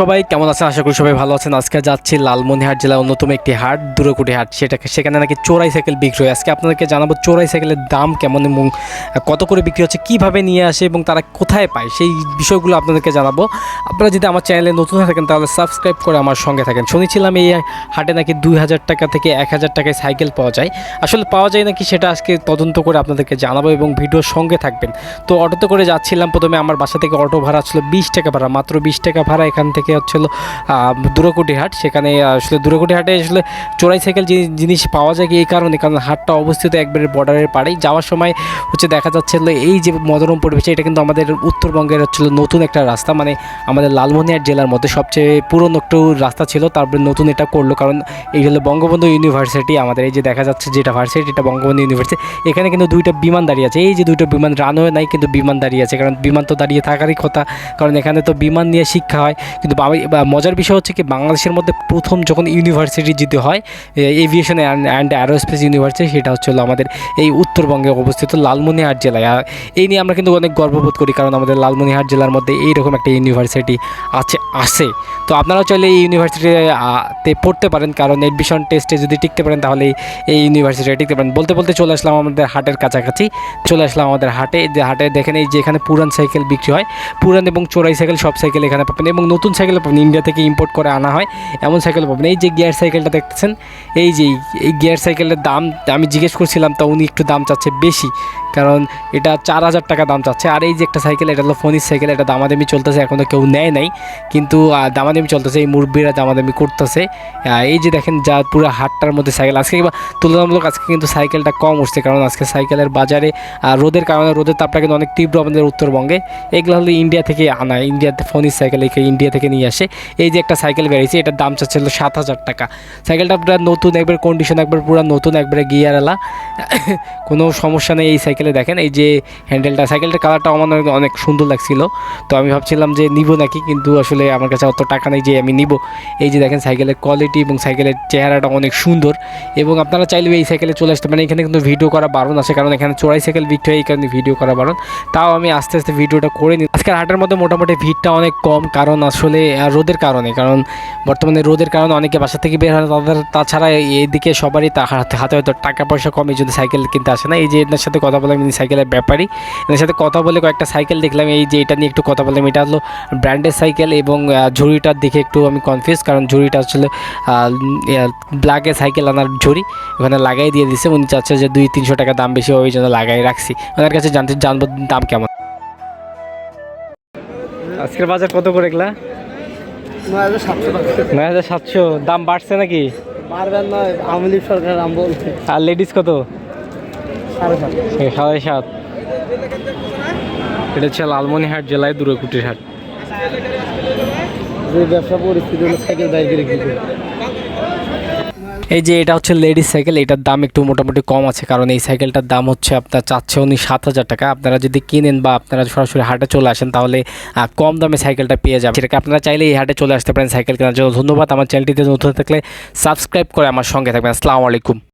সবাই কেমন আছেন? আশা করি সবাই ভালো আছেন। আজকে যাচ্ছি লালমনিহাট জেলার অন্যতম একটি হাট, দুরকুটি হাট। সেটাকে সেখানে নাকি চোরাই সাইকেল বিক্রি হয় আজকে আপনাদেরকে জানাব চোরাই সাইকেলের দাম কেমন এবং কত করে বিক্রি হচ্ছে, কীভাবে নিয়ে আসে এবং তারা কোথায় পায়? সেই বিষয়গুলো আপনাদেরকে জানাব। আপনারা যদি আমার চ্যানেলে নতুন থাকেন, তাহলে সাবস্ক্রাইব করে আমার সঙ্গে থাকেন। শুনেছিলাম এই হাটে নাকি দুই হাজার টাকা থেকে এক হাজার টাকায় সাইকেল পাওয়া যায়। আসলে পাওয়া যায় নাকি সেটা আজকে তদন্ত করে আপনাদেরকে জানাব এবং ভিডিওর সঙ্গে থাকবেন। তো অটোতে করে যাচ্ছিলাম। প্রথমে আমার বাসা থেকে অটো ভাড়া ছিল বিশ টাকা ভাড়া, মাত্র বিশ টাকা ভাড়া এখান থেকে হচ্ছিল দুরকুটি হাট সেখানে আসলে দুরকুটি হাটে আসলে চোরাই সাইকেল জিনিস পাওয়া যায় এই কারণে, কারণ হাটটা অবস্থিত একবারে বর্ডারের পাড়েই। যাওয়ার সময় হচ্ছে দেখা যাচ্ছে এই যে মনোরম পরিবেশ, এটা কিন্তু আমাদের উত্তরবঙ্গের হচ্ছিল নতুন একটা রাস্তা। মানে আমাদের লালমনিরহাট জেলার মধ্যে সবচেয়ে পুরনো একটু রাস্তা ছিল, তারপরে নতুন এটা করল। কারণ এই হলো বঙ্গবন্ধু ইউনিভার্সিটি আমাদের, এই যে দেখা যাচ্ছে যেটা ভার্সিটি, এটা বঙ্গবন্ধু ইউনিভার্সিটি। এখানে কিন্তু দুইটা বিমান দাঁড়িয়ে আছে। এই যে দুইটা বিমান, রানওয়ে নাই, কিন্তু বিমান দাঁড়িয়ে আছে। কারণ বিমান তো দাঁড়িয়ে থাকারই কথা। কারণ এখানে তো বিমান নিয়ে শিক্ষা হয়। কিন্তু মজার বিষয় হচ্ছে কি বাংলাদেশের মধ্যে প্রথম যখন ইউনিভার্সিটি যদি হয় এভিয়েশন অ্যান্ড অ্যারোস্পেস ইউনিভার্সিটি সেটা হচ্ছে হলো আমাদের এই উত্তরবঙ্গে অবস্থিত লালমনিহাট জেলায়। এই নিয়ে আমরা কিন্তু অনেক গর্ববোধ করি, কারণ আমাদের লালমনিহাট জেলার মধ্যে এইরকম একটা ইউনিভার্সিটি আছে আছে। তো আপনারাও চাইলে এই ইউনিভার্সিটিতে পড়তে পারেন, কারণ এডমিশন টেস্টে যদি টিকতে পারেন, তাহলে এই ইউনিভার্সিটি টিকতে পারেন। বলতে বলতে চলে আসলাম আমাদের হাটের কাছাকাছি, চলে আসলাম আমাদের হাটে। যে হাটে দেখেন, এই যে এখানে পুরান সাইকেল বিক্রি হয়, পুরান এবং চোরাই সাইকেল সব সাইকেল এখানে পাবেন এবং নতুন সাইকেল পাবেন। ইন্ডিয়া থেকে ইম্পোর্ট করে আনা হয়। এমন সাইকেল পাবেন। এই যে গিয়ার সাইকেলটা দেখতেছেন, এই যে এই গিয়ার সাইকেলের দাম, আমি জিজ্ঞেস করছিলাম, তা উনি একটু দাম চাচ্ছে বেশি। কারণ এটা চার হাজার টাকা দাম চাচ্ছে। আর এই যে একটা সাইকেল, এটা হলো ফোনিস সাইকেল, এটা দামাদামি চলতেছে এখনও কেউ নেয় নাই। কিন্তু দামাদামি চলতেছে, এই মুরব্বীরা দামাদামি করতেছে। এই যে দেখেন যা পুরো হাটটার মধ্যে সাইকেল, আজকে তুলনামূলক আজকে কিন্তু সাইকেলটা কম উঠছে, কারণ আজকে সাইকেলের বাজারে রোদের কারণে রোদের তাপটা কিন্তু অনেক তীব্র আমাদের উত্তরবঙ্গে। এগুলো হলো ইন্ডিয়া থেকে আনা, ইন্ডিয়াতে ফোনিস সাইকেল একে ইন্ডিয়া থেকে নিয়ে আসে। এই যে একটা সাইকেল বেরিয়েছে, এটার দাম চাচ্ছিল সাত হাজার টাকা। সাইকেলটা পুরো নতুন, একবার কন্ডিশন একবার পুরো নতুন, একবারে গিয়ারওয়ালা কোনো সমস্যা নেই, এই সাইকেলে দেখেন, এই যে হ্যান্ডেলটা, সাইকেলটার কালারটা আমার অনেক- সুন্দর লাগছিল। তো আমি ভাবছিলাম যে নিব নাকি, কিন্তু আসলে আমার কাছে অত টাকা নেই যে আমি নিব। এই যে দেখেন, সাইকেলের কোয়ালিটি এবং সাইকেলের চেহারাটা অনেক সুন্দর। এবং আপনারা চাইলে এই সাইকেলে চলে আসতে পারেন। এখানে কিন্তু ভিডিও করা বারণ আছে, কারণ এখানে চোরাই সাইকেল বিক্রি হয়, এই কারণে ভিডিও করা বারণ। তাও আমি আস্তে আস্তে ভিডিওটা করে নিই আজকের হাটের মধ্যে মোটামুটি ভিড়টা অনেক কম, কারণ আসলে রোদের কারণে। কারণ বর্তমানে রোদের কারণে অনেকে বাসা থেকে বের হয় তাদের, তাছাড়া এইদিকে সবারই হাতে হয়তো টাকা পয়সা কম, এই জন্য সাইকেল কিনতে আসে না। এই যে এনার সাথে কথা বললাম ইনি সাইকেলের ব্যাপারই। এনার সাথে কথা বলে কয়েকটা সাইকেল দেখলাম এই যে এটা নিয়ে একটু কথা বললাম এটা হলো ব্র্যান্ডের সাইকেল এবং ঝুড়িটার দিকে একটু আমি কনফিউজ কারণ ঝুড়িটা আসলে ব্ল্যাকের সাইকেল আনার ঝুড়ি ওখানে লাগাই দিয়ে দিছে। উনি চাচ্ছে যে দুই তিনশো টাকা দাম বেশি ওই জন্য লাগাই রাখছি। ওনার কাছে জানতে জানব দাম কেমন। আজকের বাজার কত করে এগুলা? নয় হাজার সাতশো। দাম বাড়ছে নাকি? আর লেডিস কত? সাড়ে সাত। এটা হচ্ছে লালমনিহাট জেলায় দুর্গাকুটির হাট যে ব্যবসা পরিস্থিতি হলো সাইকেল এই যে এটা হচ্ছে লেডিস সাইকেল এটার দাম একটু মোটামুটি কম আছে কারণ এই সাইকেলটার দাম হচ্ছে আপনার চাচ্ছে উনি সাত হাজার টাকা। আপনারা যদি কিনেন বা আপনারা সরাসরি হাটে চলে আসেন তাহলে কম দামে সাইকেলটা পেয়ে যাবেন। সেটাকে আপনারা চাইলে এই হাটে চলে আসতে পারেন সাইকেল কেনার জন্য। ধন্যবাদ আমার চ্যানেলটিতে নতুন থাকলে সাবস্ক্রাইব করে আমার সঙ্গে থাকবেন। আসসালামু আলাইকুম।